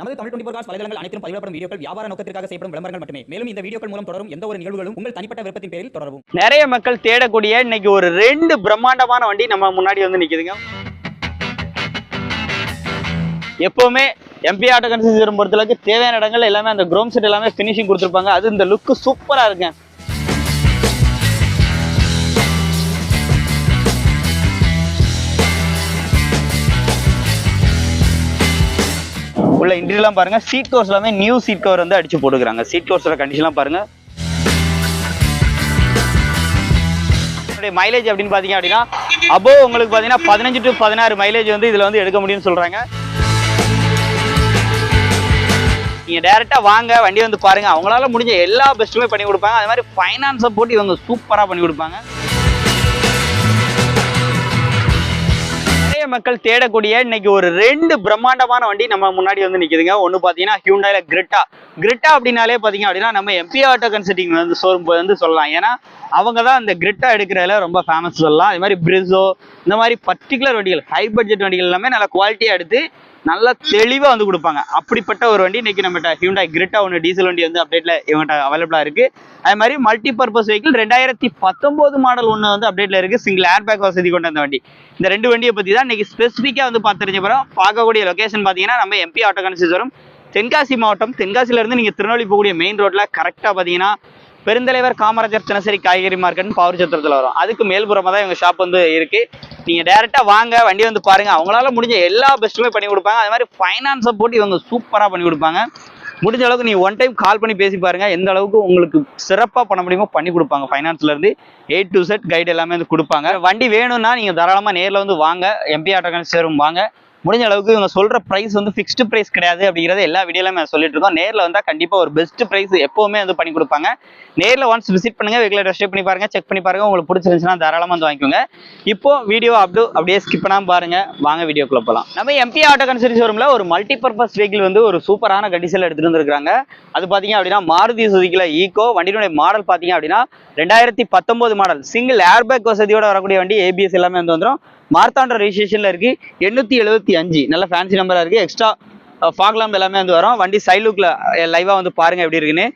நமது Tamil twenty four cos வலைதளங்கள் அனைத்தும் பதிவிடப்படும் வீடியோக்கள் வியாபார நோக்கத்திற்காக செய்யப்படும் விளம்பரங்கள் மட்டுமே. மேலும் இந்த வீடியோக்கள் மூலம் தொடரும் எந்த ஒரு நிகழ்வுகளும் உங்கள் தனிப்பட்ட விருப்பத்தின் பேரில் தொடரும் நிறைய மக்கள் தேடக்கூடிய இன்னைக்கு ஒரு ரெண்டு பிரம்மாண்டமான வண்டி நம்ம முன்னாடி வந்து நிக்குதுங்க. எப்பவுமே எம்பி ஆட்டோ கன்சிஸ்டர் பொறுத்தளவுக்கு தேவையான இடங்கள் எல்லாமே அந்த க்ரோம் செட் எல்லாமே ஃபினிஷிங் கொடுத்துருப்பாங்க. அது இந்த லுக்கு சூப்பராக இருக்கு உள்ள இன்டீரியர்லாம் பாருங்க. சீட் கவர்ஸ் எல்லாமே நியூ சீட் கவர் வந்து அடிச்சு போட்டுக்கிறாங்க. சீட் கவர்ஸோட கண்டிஷன்லாம் பாருங்க. மைலேஜ் அப்படின்னு பாத்தீங்க அப்படின்னா அபோ உங்களுக்கு பாத்தீங்கன்னா பதினஞ்சு டு பதினாறு மைலேஜ் வந்து இதுல வந்து எடுக்க முடியும்னு சொல்றாங்க. நீங்க டேரெக்டாக வாங்க வண்டி வந்து பாருங்க. அவங்களால முடிஞ்ச எல்லா பெஸ்ட்டுமே பண்ணி கொடுப்பாங்க. அது மாதிரி ஃபைனான்ஸை போட்டு இவங்க சூப்பரா பண்ணி கொடுப்பாங்க. மக்கள் தேடக்கூடிய இன்னைக்கு ஒரு ரெண்டு பிரம்மாண்டமான வண்டி நம்ம முன்னாடி வந்து நிக்குதுங்க. ஒன்னு பாத்தீங்கன்னா ஹியூண்டாயில கிரிட்டா கிரிட்டா அப்படின்னாலே பாத்தீங்க அப்படின்னா நம்ம எம்பி ஆட்டோ கன்சல்டிங் வந்து ஷோரூம் வந்து சொல்லலாம். ஏன்னா அவங்க தான் இந்த கிரிட்டா எடுக்கிறதுல ரொம்ப ஃபேமஸ் சொல்லலாம். இது மாதிரி பிரிசோ இந்த மாதிரி பர்டிகுலர் வண்டிகள் ஹை பட்ஜெட் வண்டிகள் எல்லாமே நல்ல குவாலிட்டியாக எடுத்து நல்லா தெளிவாக வந்து கொடுப்பாங்க. அப்படிப்பட்ட ஒரு வண்டி இன்னைக்கு நம்மகிட்ட ஹியூண்டாய் கிரிட்டா ஒன்று டீசல் வண்டி வந்து அப்டேட்ல இவங்ககிட்ட அவைலபிளாக இருக்கு. அதே மாதிரி மல்டி பர்பஸ் வெஹிக்கிள் ரெண்டாயிரத்தி பத்தொம்போது மாடல் ஒன்று வந்து அப்டேட்ல இருக்கு. சிங்கிள் ஏர் பேக் வசதி கொண்ட அந்த வண்டி. இந்த ரெண்டு வண்டியை பற்றி தான் இன்னைக்கு ஸ்பெசிஃபிக்காக வந்து பார்த்து தெரிஞ்ச போகிறோம் பார்க்கக்கூடிய லொகேஷன் பார்த்தீங்கன்னா நம்ம எம்பி ஆட்டோ கன்சிஸ் வரும். தென்காசி மாவட்டம் தென்காசியிலேருந்து நீங்கள் திருநெல்வேலி போகக்கூடிய மெயின் ரோட்ல கரெக்டாக பார்த்தீங்கன்னா பெருந்தலைவர் காமராஜர் தினசரி காய்கறி மார்க்கெட் பவர் சத்திரத்தில் வரும். அதுக்கு மேல்புறமாக தான் எங்கள் ஷாப் வந்து இருக்குது நீங்கள் டேரெக்டாக வாங்க வண்டி வந்து பாருங்கள் அவங்களால முடிஞ்ச எல்லா பெஸ்ட்டுமே பண்ணி கொடுப்பாங்க. அது மாதிரி ஃபைனான்ஸை போட்டு இவங்க சூப்பராக பண்ணி கொடுப்பாங்க. முடிஞ்ச அளவுக்கு நீ ஒன் டைம் கால் பண்ணி பேசி பாருங்க. எந்த அளவுக்கு உங்களுக்கு சிறப்பாக பண்ண முடியுமோ பண்ணி கொடுப்பாங்க. ஃபைனான்ஸ்லேருந்து ஏ டு செட் கைடு எல்லாமே வந்து கொடுப்பாங்க. வண்டி வேணும்னா நீங்கள் தாராளமாக நேரில் வந்து வாங்க. எம்பி ஆட்டோ சேரும் வாங்க. முடிஞ்ச அளவுக்கு இவங்க சொல்ற பிரைஸ் வந்து ஃபிக்ஸ்டு பிரைஸ் கிடையாது அப்படிங்கறத எல்லா வீடியோலையும் நான் சொல்லிட்டு இருக்கோம் நேரில் வந்தா கண்டிப்பா ஒரு பெஸ்ட் பிரைஸ் எப்பவுமே வந்து பண்ணி கொடுப்பாங்க. நேரில் ஒன்ஸ் விசிட் பண்ணுங்க ரெகுலர் டெஸ்ட் பண்ணி பாருங்க செக் பண்ணி பாருங்க உங்களுக்கு பிடிச்சிருந்துச்சுன்னா தாராளமா வந்து வாங்கிக்கோங்க. இப்போ வீடியோ அப்டூ அப்படியே ஸ்கிப் பண்ணாம பாருங்க. வாங்க வீடியோக்குள்ள போலாம். நம்ம எம்பி ஆட்டோ கன்சரி ஷோரூம்ல ஒரு மல்டி பர்பஸ் வெஹிக்கிள் வந்து ஒரு சூப்பரான கண்டிஷன்ல எடுத்துகிட்டு வந்துருக்காங்க அது பாத்தீங்க அப்படின்னா மாருதி சுசுக்கில ஈகோ வண்டியினுடைய மாடல் பாத்தீங்க அப்படின்னா ரெண்டாயிரத்தி பத்தொன்பது மாடல் சிங்கிள் ஏர்பேக் வசதியோட வரக்கூடிய வண்டி ஏபிஎஸ் எல்லாமே வந்து வந்துடும் மார்த்தாண்ட ரெஜிஸ்ட்ரேஷன்ல இருக்கு. எண்ணூத்தி எழுபத்தி அஞ்சு. நல்ல ஃபேன்சி நம்பரா இருக்கு. எக்ஸ்ட்ரா ஃபாக்லாம் எல்லாமே வந்து வரும். வண்டி சைட் லுக்ல லைவா வந்து பாருங்க எப்படி இருக்குன்னு.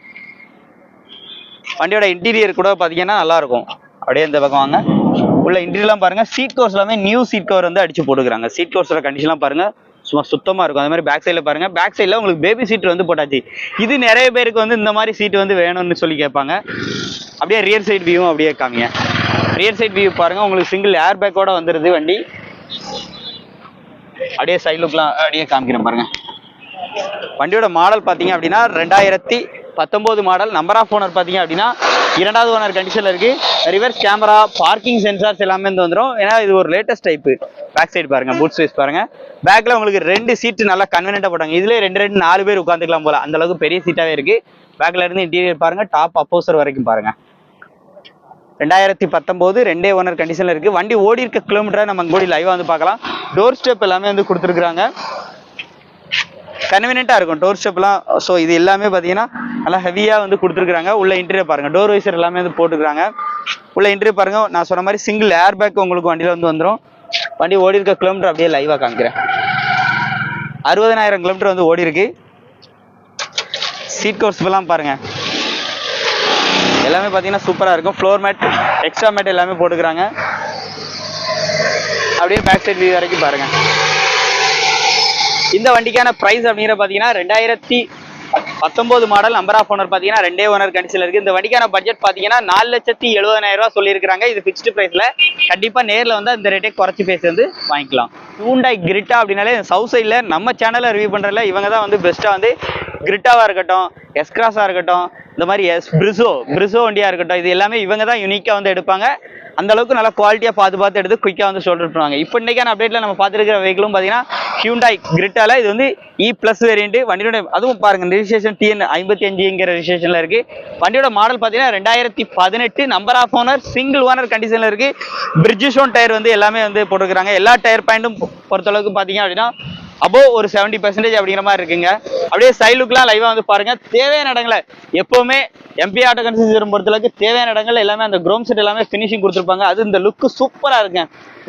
வண்டியோட இன்டீரியர் கூட பாத்தீங்கன்னா நல்லா இருக்கும் அப்படியே இந்த பக்கம் வாங்க. உள்ள இன்டீரியர்லாம் பாருங்க. சீட் கவர்ஸ் எல்லாமே நியூ சீட் கவர் வந்து அடிச்சு போட்டுக்கிறாங்க. சீட் கவர்ஸோட கண்டிஷன்லாம் பாருங்க. சும்மா சுத்தமா இருக்கும். அது மாதிரி பேக் சைடில் பாருங்க. பேக் சைடில் உங்களுக்கு பேபி சீட் வந்து போட்டாச்சு. இது நிறைய பேருக்கு வந்து இந்த மாதிரி சீட் வந்து வேணும்னு சொல்லி கேட்பாங்க. அப்படியே ரியர் சைட் வியூவும் அப்படியே காமிங்க. ரியர் சைட் வியூ பாருங்க. உங்களுக்கு சிங்கிள் ஏர் பேக்கோட வந்துருது வண்டி. அப்படியே சைடு லுக்லாம் அப்படியே காமிக்கிறேன் பாருங்க. வண்டியோட மாடல் பார்த்தீங்க அப்படின்னா ரெண்டாயிரத்தி பத்தொம்போது மாடல் நம்பர் ஆஃப் ஓனர் பார்த்தீங்க அப்படின்னா இரண்டாவது ஓனர் கண்டிஷனில் இருக்கு. ரிவர்ஸ் கேமரா பார்க்கிங் சென்சார்ஸ் எல்லாமே வந்து வந்துடும் ஏன்னா இது ஒரு லேட்டஸ்ட் டைப்பு பேக் சைடு பாருங்க பூட் ஸ்பேஸ் பாருங்க. பேக்கில் உங்களுக்கு ரெண்டு சீட்டு நல்லா கன்வீனியன்ட்டாக போட்டாங்க. இதுலேயே ரெண்டு ரெண்டு நாலு பேர் உட்காந்துக்கலாம் போல. அந்தளவுக்கு பெரிய சீட்டாகவே இருக்கு. பேக்ல இருந்து இன்டீரியர் பாருங்க டாப் அப்போசர் வரைக்கும் பாருங்க. ரெண்டாயிரத்தி பத்தொம்போது ரெண்டே ஓனர் கண்டிஷனில் இருக்குது வண்டி ஓடி இருக்க கிலோமீட்டரை நம்ம கூடி லைவாக வந்து பார்க்கலாம். டோர் ஸ்டெப் எல்லாமே வந்து கொடுத்துருக்குறாங்க. கன்வீனியண்ட்டாக இருக்கும். டோர் ஸ்டெப்லாம் ஸோ இது எல்லாமே பார்த்தீங்கன்னா நல்லா ஹெவியாக வந்து கொடுத்துருக்குறாங்க. உள்ள இன்டீரியர் பாருங்கள் டோர் வைசர் எல்லாமே வந்து போட்டுருக்காங்க உள்ள இன்டீரியர் பாருங்க. நான் சொன்ன மாதிரி சிங்கிள் ஏர் பேக் உங்களுக்கு வண்டியில் வந்து வந்துடும் வண்டி ஓடி இருக்க கிலோமீட்டர் அப்படியே லைவாக காமிக்கிறேன். அறுபதனாயிரம் கிலோமீட்டர் வந்து ஓடி இருக்கு சீட் கவர்ஸ்லாம் பாருங்க. எல்லாமே பார்த்தீங்கன்னா சூப்பராக இருக்கும். ஃப்ளோர் மேட் எக்ஸ்ட்ரா மேட் எல்லாமே போட்டுக்கிறாங்க. அப்படியே பேக் சைட் வியூ வரைக்கும் பாருங்க. இந்த வண்டிக்கான ப்ரைஸ் அப்படிங்கிற பார்த்தீங்கன்னா ரெண்டாயிரத்தி பத்தொன்பது மாடல் நம்பர் ஆஃப் ஓனர் பார்த்தீங்கன்னா ரெண்டே ஓனர் கண்டிஷனில் இருக்குது இந்த வண்டிக்கான பட்ஜெட் பார்த்தீங்கன்னா நாலு லட்சத்தி எழுபதாயிரம் ரூபா சொல்லியிருக்காங்க இது ஃபிக்ஸ்டு ப்ரைஸில் கண்டிப்பாக நேரில் வந்து இந்த ரேட்டே குறைச்சி பேசி வந்து வாங்கிக்கலாம். ஹூண்டாய் கிரிட்டா அப்படின்னாலே சவுத் சைடில் நம்ம சேனலில் ரிவ்யூ பண்ணுறதுல இவங்க தான் வந்து பெஸ்ட்டாக வந்து கிரிட்டாவாக இருக்கட்டும் எஸ்கிராஸாக இருக்கட்டும் இந்த மாதிரி எஸ் பிரிசோ பிரிசோ வண்டியாக இருக்கட்டும் இது எல்லாமே இவங்க தான் யூனிக்காக வந்து எடுப்பாங்க. அந்த அளவுக்கு நல்லா குவாலிட்டியாக பார்த்து பார்த்து எடுத்து குயிக்காக வந்து ஷோல்டர் பண்ணுவாங்க. இப்போ இன்னைக்கான அப்டேட்டில் நம்ம பார்த்துருக்கிற வெஹிக்கிளும் பார்த்தீங்கன்னா ஹியூண்டாய் கிரிட்டால இது வந்து இ ப்ளஸ் வேரியன்ட் வண்டியோட அதுவும் பாருங்க ரிஜிஸ்ட்ரேஷன் டிஎன் ஐம்பத்தி அஞ்சுங்கிற ரிஜிஸ்ட்ரேஷனில் இருக்கு. வண்டியோட மாடல் பார்த்தீங்கன்னா ரெண்டாயிரத்தி பதினெட்டு number of owner single owner கண்டிஷனில் இருக்கு. பிரிட்ஜிஷோன் டயர் வந்து எல்லாமே வந்து போட்டுருக்காங்க எல்லா டயர் பாயிண்ட்டும் பொறுத்தளவுக்கு பார்த்தீங்க அப்படின்னா அபோவ் ஒரு செவன்டி பர்சன்டேஜ் அப்படிங்கிற மாதிரி இருக்குங்க. அப்படியே சைட் லைவாக வந்து பாருங்க. தேவையான இடங்களை எப்போவுமே எம்பி ஆட்டோ கன்சிஸ்டர் பொறுத்தளவுக்கு தேவையான இடங்கள் எல்லாமே அந்த க்ரோம் செட் எல்லாமே ஃபினிஷிங் கொடுத்துருப்பாங்க. அது இந்த லுக்கு சூப்பராக இருக்குங்க.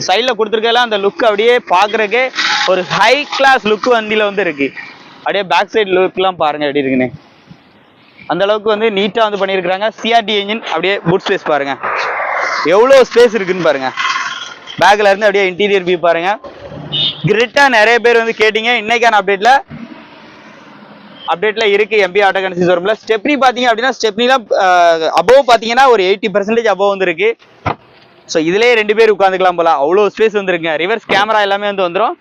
சைடில் கொடுத்துருக்கலாம் அந்த லுக் அப்படியே பார்க்குறக்கே ஒரு ஹை கிளாஸ் லுக் வந்தியில் வந்து இருக்கு. அப்படியே பேக் சைடு லுக்லாம் பாருங்க எப்படி இருக்குன்னு. அந்த அளவுக்கு வந்து நீட்டாக வந்து பண்ணியிருக்கிறாங்க. சிஆர்டி என்ஜின் அப்படியே புட் ஸ்பேஸ் பாருங்க. எவ்வளோ ஸ்பேஸ் இருக்குன்னு பாருங்க. பேக்ல இருந்து அப்படியே இன்டீரியர் வியூ பாருங்க. கிரிட்டா நிறைய பேர் வந்து கேட்டீங்க. இன்னைக்கான அப்டேட்ல அப்டேட்ல இருக்கு எம்பி ஆட்டோ கன்சி ஷோரூம்ல ஸ்டெப்னி பாத்தீங்க அப்படின்னா ஸ்டெப்னிலாம் அபோவ் பாத்தீங்கன்னா ஒரு எயிட்டி பர்சன்டேஜ் அபோவ் வந்துருக்கு. ஸோ இதுலேயே ரெண்டு பேர் உட்காந்துக்கலாம் போல. அவ்வளோ ஸ்பேஸ் வந்துருங்க ரிவர்ஸ் கேமரா எல்லாமே வந்து வந்துடும்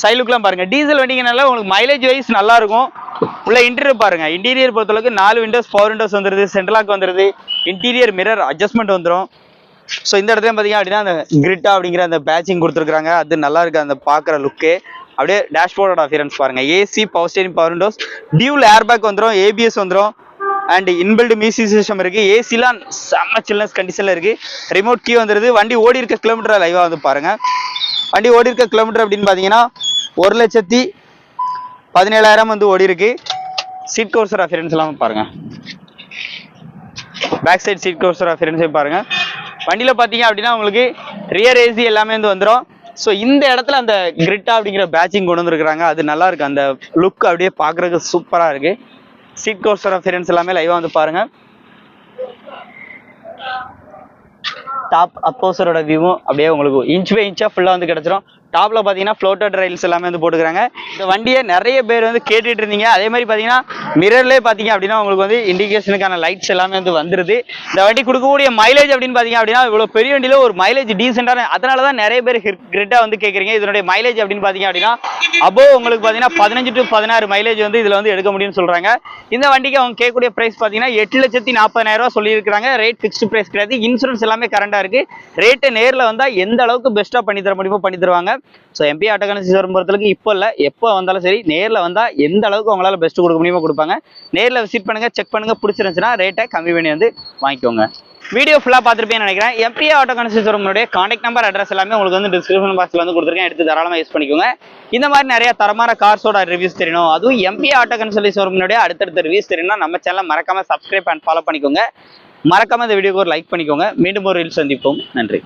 சைலுக்குலாம் பாருங்க. டீசல் வண்டிங்கனால உங்களுக்கு மைலேஜ் வைஸ் நல்லா இருக்கும். உள்ள இன்டீரியர் பாருங்க. இன்டீரியர் பொறுத்தளவுக்கு நாலு விண்டோஸ் ஃபோர் விண்டோஸ் வந்துருது. சென்ட்ரலாக் வந்துருது. இன்டீரியர் மிரர் அட்ஜஸ்ட்மெண்ட் வந்துடும் ஸோ இந்த இடத்துல பார்த்தீங்க அப்படின்னா அந்த கிரிட்டா அப்படிங்கிற அந்த பேட்சிங் கொடுத்துருக்காங்க அது நல்லா இருக்கு அந்த பார்க்குற லுக்கு அப்படியே டேஷ்போர்டோட அஃபியரன்ஸ் பாருங்க. AC power steering power windows dual airbag வந்துடும் ஏபிஎஸ் வந்துடும் அண்ட் இன்பில்டு மியூசிக் சிஸ்டம் இருக்கு. ஏசிலாம் செம்ம சில்னஸ் கண்டிஷன்ல இருக்கு. ரிமோட் கீ வந்துருது. வண்டி ஓடி இருக்க கிலோமீட்டர் லைவா வந்து பாருங்க. வண்டி ஓடி இருக்க கிலோமீட்டர் அப்படின்னு பார்த்தீங்கன்னா ஒரு லட்சத்தி பதினேழாயிரம் வந்து ஓடி இருக்கு. சீட் கோர்சர் அஃபியரன்ஸ் எல்லாம் பாருங்க. பேக் சைடு சீட் கோர்சர் அஃபியரன்ஸையும் பாருங்க. வண்டியில் பார்த்தீங்க அப்படின்னா உங்களுக்கு ரியர் ஏசி எல்லாமே வந்து வந்துடும் ஸோ இந்த இடத்துல அந்த கிரிட்டா அப்படிங்கிற பேட்சிங் கொண்டு வந்துருக்குறாங்க. அது நல்லா இருக்கு. அந்த லுக் அப்படியே பார்க்குறதுக்கு சூப்பராக இருக்கு. சீட் கவுர்சர் அஃபியரன்ஸ் எல்லாமே லைவாக வந்து பாருங்க. டாப் அப்போசரோட வியூவும் அப்படியே உங்களுக்கு இன்ச் பை இன்ச்சாக ஃபுல்லாக வந்து கிடச்சிரும். டாப்ல பார்த்தீங்கன்னா ஃப்ளோட்டட் ரைல்ஸ் எல்லாமே வந்து போட்டுக்கிறாங்க. இந்த வண்டியை நிறைய பேர் வந்து கேட்டுட்டு இருந்தீங்க. அதே மாதிரி பார்த்தீங்கன்னா மிரர்லேயே பார்த்தீங்க அப்படின்னா உங்களுக்கு வந்து இண்டிகேஷனுக்கான லைட்ஸ் எல்லாமே வந்து வந்துருது. இந்த வண்டி கொடுக்கக்கூடிய மைலேஜ் அப்படின்னு பார்த்தீங்க அப்படின்னா இவ்வளோ பெரிய வண்டியில் ஒரு மைலேஜ் டீசெண்டான அதனால தான் நிறைய பேர் கிரிட்டாக வந்து கேட்குறீங்க இதனுடைய மைலேஜ் அப்படின்னு பார்த்தீங்க அப்படின்னா அப்போ உங்களுக்கு பார்த்தீங்கன்னா பதினஞ்சு டு பதினாறு மைலேஜ் வந்து இதில் வந்து எடுக்க முடியும்னு சொல்கிறாங்க இந்த வண்டிக்கு அவங்க கேட்கக்கூடிய ப்ரைஸ் பார்த்தீங்கன்னா எட்டு லட்சத்தி நாற்பதாயிரம் ரூபா சொல்லியிருக்காங்க ரேட் ஃபிக்ஸ்டு ப்ரைஸ் கிடையாது. இன்சூரன்ஸ் எல்லாமே கரண்டாக இருக்குது ரேட்டு நேரில் வந்தால் எந்த அளவுக்கு பெஸ்ட்டாக பண்ணி தர முடியுமோ பண்ணி தருவாங்க. ஸோ எம்பி ஆட்டோகான சீசன் பொறுத்தளவுக்கு இப்போ இல்லை. எப்போ வந்தாலும் சரி நேரில் வந்தால் எந்த அளவுக்கு உங்களால் பெஸ்ட் கொடுக்க முடியுமோ கொடுப்பாங்க. நேரில் விசிட் பண்ணுங்க செக் பண்ணுங்க பிடிச்சிருந்துச்சுன்னா ரேட்டை கம்மி பண்ணி வந்து வாங்கிக்கோங்க. வீடியோ ஃபுல்லாக பார்த்துருப்பேன்னு நினைக்கிறேன். எம்பி ஆட்டோ கன்சிஸ்டருடைய காண்டாக்ட் நம்பர் அட்ரஸ் எல்லாமே உங்களுக்கு வந்து டிஸ்கிரிப்ஷன் பாக்ஸில் வந்து கொடுத்துருக்கேன். எடுத்து தாராளமாக யூஸ் பண்ணிக்கோங்க. இந்த மாதிரி நிறைய தரமான கார்ஸோட ரிவ்யூஸ் தெரியணும். அதுவும் எம்பி ஆட்டோ கன்சல்டி ஷோரூமினுடைய அடுத்தடுத்த ரிவ்யூஸ் தெரியணும்னா நம்ம சேனலை மறக்காம சப்ஸ்கிரைப் அண்ட் ஃபாலோ பண்ணிக்கோங்க. மறக்காம இந்த வீடியோக்கு ஒரு லைக் பண்ணிக்கோங்க. மீண்டும் ஒரு ரீல் சந்திப்போம். நன்றி.